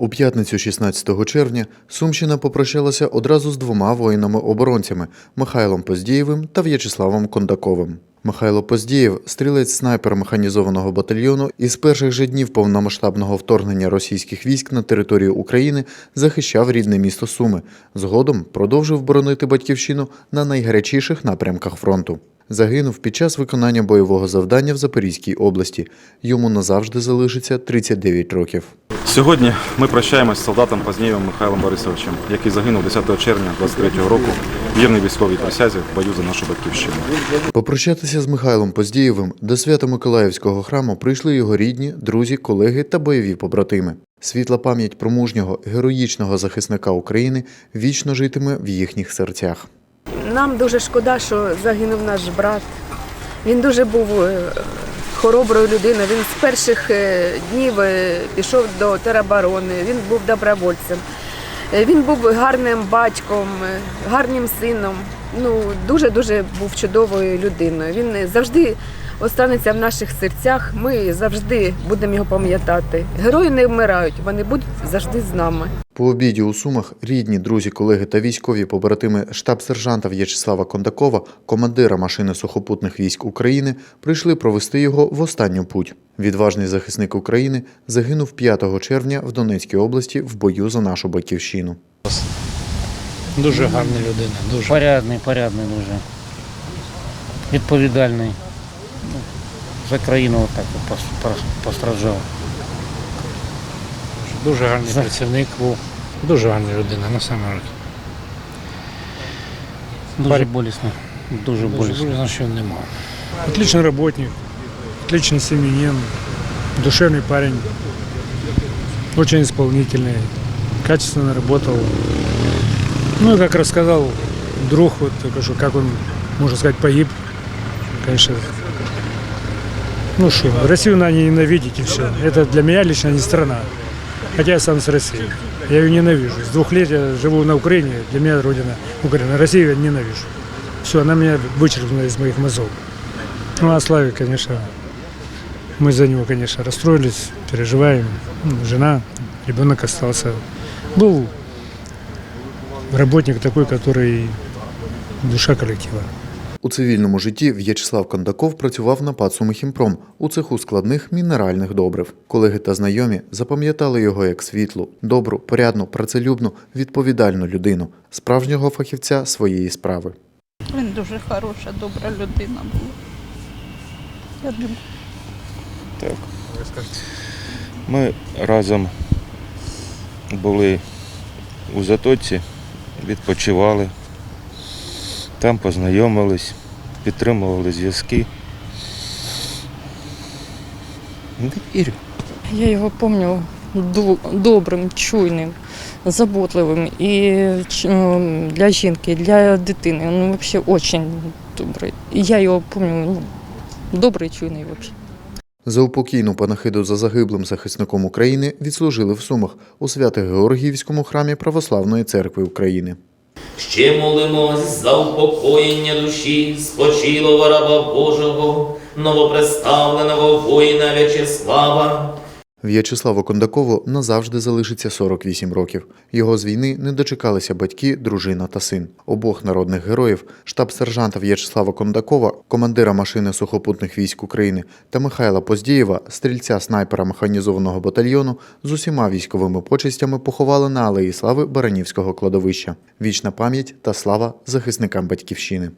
У п'ятницю 16 червня Сумщина попрощалася одразу з двома воїнами-оборонцями Михайлом Поздієвим та В'ячеславом Кондаковим. Михайло Поздієв, стрілець снайпер механізованого батальйону, із перших же днів повномасштабного вторгнення російських військ на територію України захищав рідне місто Суми. Згодом продовжив боронити батьківщину на найгарячіших напрямках фронту. Загинув під час виконання бойового завдання в Запорізькій області. Йому назавжди залишиться 39 років. Сьогодні ми прощаємось з солдатом Познєєвим Михайлом Борисовичем, який загинув 10 червня 23 року в вірній військовій присязі в бою за нашу батьківщину. Попрощатися з Михайлом Поздієвим до Свято-Миколаївського храму прийшли його рідні, друзі, колеги та бойові побратими. Світла пам'ять про мужнього, героїчного захисника України вічно житиме в їхніх серцях. Нам дуже шкода, що загинув наш брат. Він дуже був е, хороброю людиною. Він з перших е, днів е, пішов до тероборони, він був добровольцем. Е, Він був гарним батьком, гарним сином. Ну, дуже-дуже був чудовою людиною. Він завжди останеться в наших серцях. Ми завжди будемо його пам'ятати. Герої не вмирають, вони будуть завжди з нами. По обіді у Сумах рідні, друзі, колеги та військові побратими штаб-сержанта В'ячеслава Кондакова, командира машини сухопутних військ України, прийшли провести його в останню путь. Відважний захисник України загинув 5 червня в Донецькій області в бою за нашу батьківщину. Дуже гарна людина, дуже. Порядний, порядний дуже. Відповідальний. Ну, За країну отак от пос- пос- постраждав. Дуже гарний За- працівник був. Дуже гарна людина, насамперед. Дуже Пар- болісно. Дуже Дуже болісно. болісно, що нема. Отличный работник, отличный семьянин, душевный парень, очень исполнительный, качественно работал. Ну и как рассказал друг, вот только что, как он, можно сказать, погиб, конечно. ну что, Россию надо ненавидеть и все. Это для меня лично не страна. Хотя я сам с России. Я ее ненавижу. С двух лет я живу на Украине. Для меня родина Украина. Россию я ненавижу. Все, она меня вычеркнула из моих мозгов. Ну, а Славе, конечно, мы за него, конечно, расстроились, переживаем. Ну, жена, ребенок остался. Был работник такой, который душа коллектива. У цивільному житті В'ячеслав Кондаков працював на ПАЦ «Сумихімпром» у цеху складних мінеральних добрив. Колеги та знайомі запам'ятали його як світлу, добру, порядну, працелюбну, відповідальну людину, справжнього фахівця своєї справи. Він дуже хороша, добра людина була. Я думаю, Так. Ми разом були у Затоці, відпочивали, там познайомились, підтримували зв'язки. Не вірю. Я його пам'ятаю добрим, чуйним, заботливим і для жінки, для дитини. Він взагалі дуже добрий. Я його пам'ятаю ну, добрий, чуйний взагалі. За упокійну панахиду за загиблим захисником України відслужили в Сумах у Свято-Георгіївському храмі Православної церкви України. Ще молимось за упокоєння душі спочилого раба Божого, новопредставленого воїна В'ячеслава, В'ячеславу Кондакову назавжди залишиться 48 років. Його з війни не дочекалися батьки, дружина та син. Обох народних героїв, штаб-сержанта В'ячеслава Кондакова, командира машини сухопутних військ України та Михайла Поздієва, стрільця снайпера механізованого батальйону, з усіма військовими почестями поховали на алеї слави Баранівського кладовища. Вічна пам'ять та слава захисникам батьківщини.